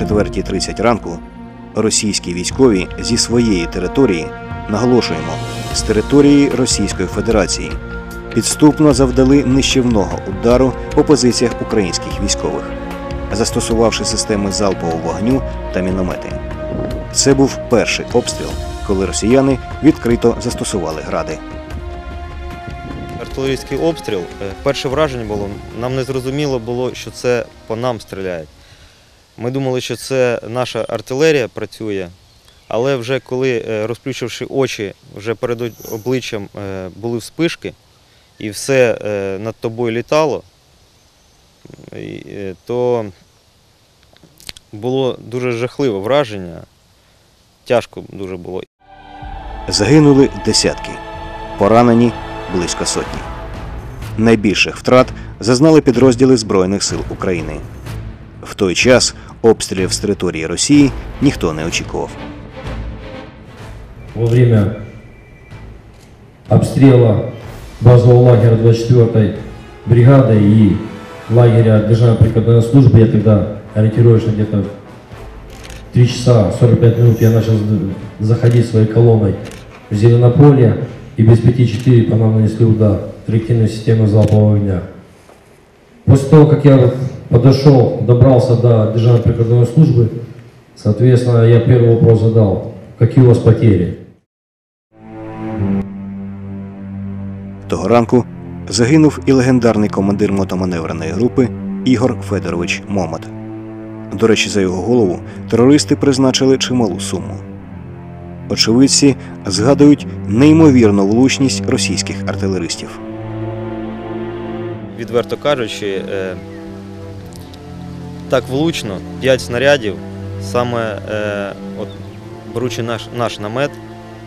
4.30 ранку російські військові зі своєї території, наголошуємо, з території Російської Федерації, підступно завдали нищівного удару по позиціях українських військових, застосувавши системи залпового вогню та міномети. Це був перший обстріл, коли росіяни відкрито застосували гради. Артилерійський обстріл. е, Перше враження було, нам не зрозуміло було, що це по нам стріляють. Ми думали, що це наша артилерія працює, але вже коли, е, розплющивши очі, вже перед обличчям е, були вспишки, і все е, над тобою літало, то було дуже жахливе враження. Тяжко дуже було. Загинули десятки, поранені близько сотні. Найбільших втрат зазнали підрозділи Збройних сил України. В той час обстрілів з території Росії ніхто не очікував. во время обстрела базового лагеря 24-й бригады и лагеря Державной прикладной службы, я тогда ориентируешься где-то 3 часа 45 минут я начал заходить своей колонной в Зеленополье и без 5-4 по нам нанесли удар реактивной системы залпового огня. После того, как я подошел, добрался до Державной прикладной службы, соответственно, я первый вопрос задал, какие у вас потери? Того ранку загинув і легендарний командир мотоманевреної групи Ігор Федорович Момот. До речі, за його голову терористи призначили чималу суму. Очевидці згадують неймовірну влучність російських артилеристів. відверто кажучи, е, так влучно 5 снарядів, саме е, от, беручи наш, наш намет,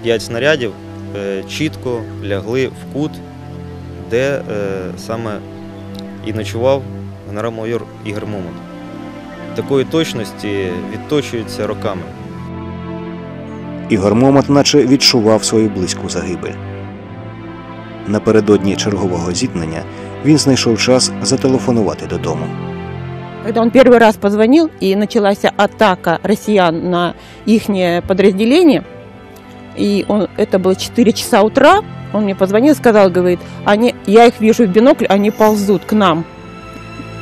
5 снарядів е, чітко лягли в кут, де е, саме і ночував генерал-майор Ігор Момот. Такої точності відточується роками. Ігор Момот наче відчував свою близьку загибель. Напередодні чергового зіткнення він знайшов час зателефонувати додому. Когда он первый раз позвонил и началась атака россиян на их подразделение, и он, это было 4 часа утра, он мне позвонил и сказал, говорит, они, я их вижу в бинокль, они ползут к нам.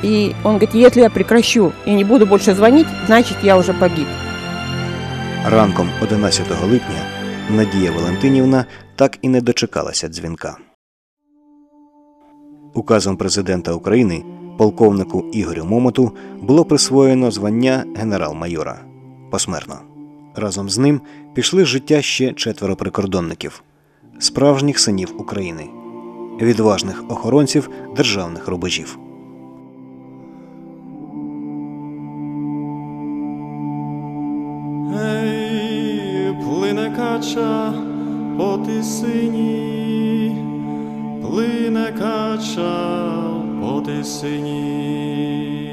И он говорит, если я прекращу и не буду больше звонить, значит я уже погиб. Ранком 11 липня Надія Валентинівна так і не дочекалася дзвінка. Указом президента України полковнику Ігорю Момоту було присвоєно звання генерал-майора посмертно. Разом з ним пішли з життя ще четверо прикордонників, справжніх синів України, відважних охоронців державних рубежів. Ей, плине кача по тисині, плине кача по тисині.